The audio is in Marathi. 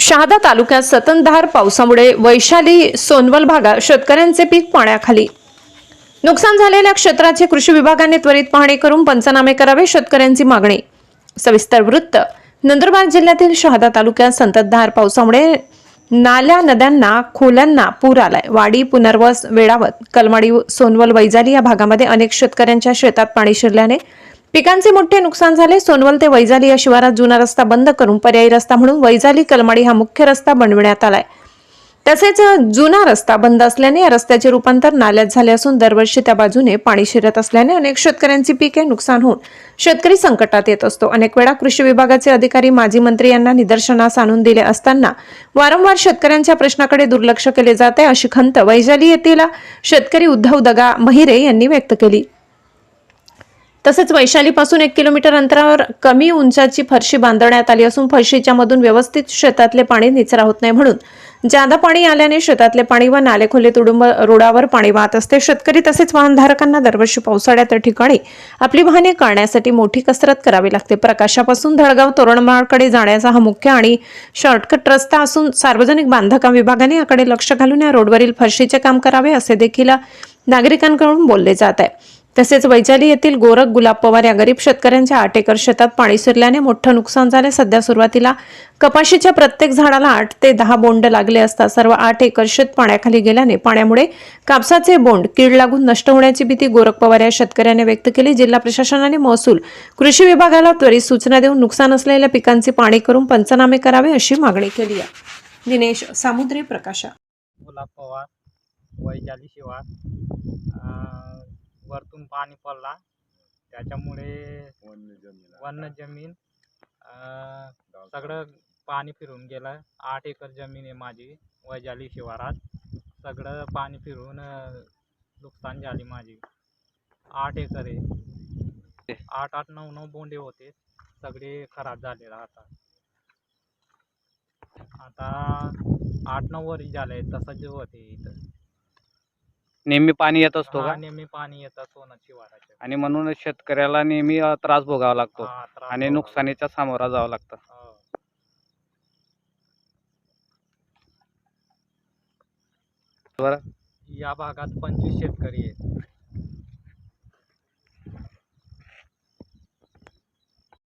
शहादा तालुक्यात सततधार पावसामुळे वैशाली सोनवल भागात शेतकऱ्यांचे पीक पाण्याखाली. नुकसान झालेल्या क्षेत्राचे कृषी विभागाने त्वरित पाहणी करून पंचनामे करावे शेतकऱ्यांची मागणी. सविस्तर वृत्त नंदुरबार जिल्ह्यातील शहादा तालुक्यात संततधार पावसामुळे नाल्या नद्यांना खोल्यांना पूर आलाय. वाडी पुनर्वस वेळावत कलमाडी सोनवल वैजाली या भागामध्ये अनेक शेतकऱ्यांच्या शेतात पाणी शिरल्याने पिकांचे मोठे नुकसान झाले. सोनवल ते वैजाली या शिवारात जुना रस्ता बंद करून पर्यायी रस्ता म्हणून वैजाली कलमाडी हा मुख्य रस्ता बनविण्यात आलाय. तसेच जुना रस्ता बंद असल्याने या रस्त्याचे रूपांतर नाल्यात झाले असून दरवर्षी त्या बाजूने पाणी शिरत असल्याने अनेक शेतकऱ्यांची पिके नुकसान होऊन शेतकरी संकटात येत असतो. अनेक वेळा कृषी विभागाचे अधिकारी माजी मंत्री यांना निदर्शनास आणून दिले असताना वारंवार शेतकऱ्यांच्या प्रश्नाकडे दुर्लक्ष केले जाते अशी खंत वैजाली येथील शेतकरी उद्धव दगा महिरे यांनी व्यक्त केली. तसेच वैशालीपासून एक किलोमीटर अंतरावर कमी उंचाची फरशी बांधण्यात आली असून फरशीच्या मधून व्यवस्थित शेतातले पाणी निचरा होत नाही म्हणून जादा पाणी आल्याने शेतातले पाणी व नालेखोले तुडुंब रोडावर पाणी वाहत असते. शेतकरी तसेच वाहनधारकांना दरवर्षी पावसाळ्यात ठिकाणी आपली वाहने काढण्यासाठी मोठी कसरत करावी लागते. प्रकाशापासून धडगाव तोरणमाळकडे जाण्याचा हा मुख्य आणि शॉर्टकट रस्ता असून सार्वजनिक बांधकाम विभागाने याकडे लक्ष घालून या रोडवरील फरशीचे काम करावे असे देखील नागरिकांकडून बोलले जात आहे. तसेच वैजाली येथील गोरख गुलाब पवार या गरीब शेतकऱ्यांच्या आठ एकर शेतात पाणी शिरल्याने मोठं नुकसान झाले. सध्या सुरुवातीला कपाशीच्या प्रत्येक झाडाला आठ ते दहा बोंड लागले असता सर्व आठ एकर शेत पाण्याखाली गेल्याने पाण्यामुळे कापसाचे बोंड कीड लागून नष्ट होण्याची भीती गोरख पवार या शेतकऱ्याने व्यक्त केली. जिल्हा प्रशासनाने महसूल कृषी विभागाला त्वरित सूचना देऊन नुकसान असलेल्या पिकांची पाणी करून पंचनामे करावे अशी मागणी केली आहे. दिनेश सामुद्रे प्रकाशा. गुलाब पवार वैजाली शिवार वरतून पाणी पडला. त्याच्यामुळे वन्य जमीन अं, सगळं पाणी फिरून गेलं. आठ एकर जमीन आहे माझी वैजाली शिवारात. सगळं पाणी फिरून नुकसान झाली माझी. आठ एकर आहे. आठ आठ नऊ नऊ बोंडे होते. सगळे खराब झाले आता. आता आठ नऊ वरी झाले. तसंच होते इथं. नेहमी पाणी येत असतो हा, का नेहमी पाणी येतं सोनं शिवाराच्या आणि म्हणूनच शेतकऱ्याला नेहमी अ, त्रास भोगावा लागतो हा, त्रास आणि होतो. नुकसानीच्या सामोरा जावं लागतं हो. बरं या भागात पंचवीस शेतकरी आहेत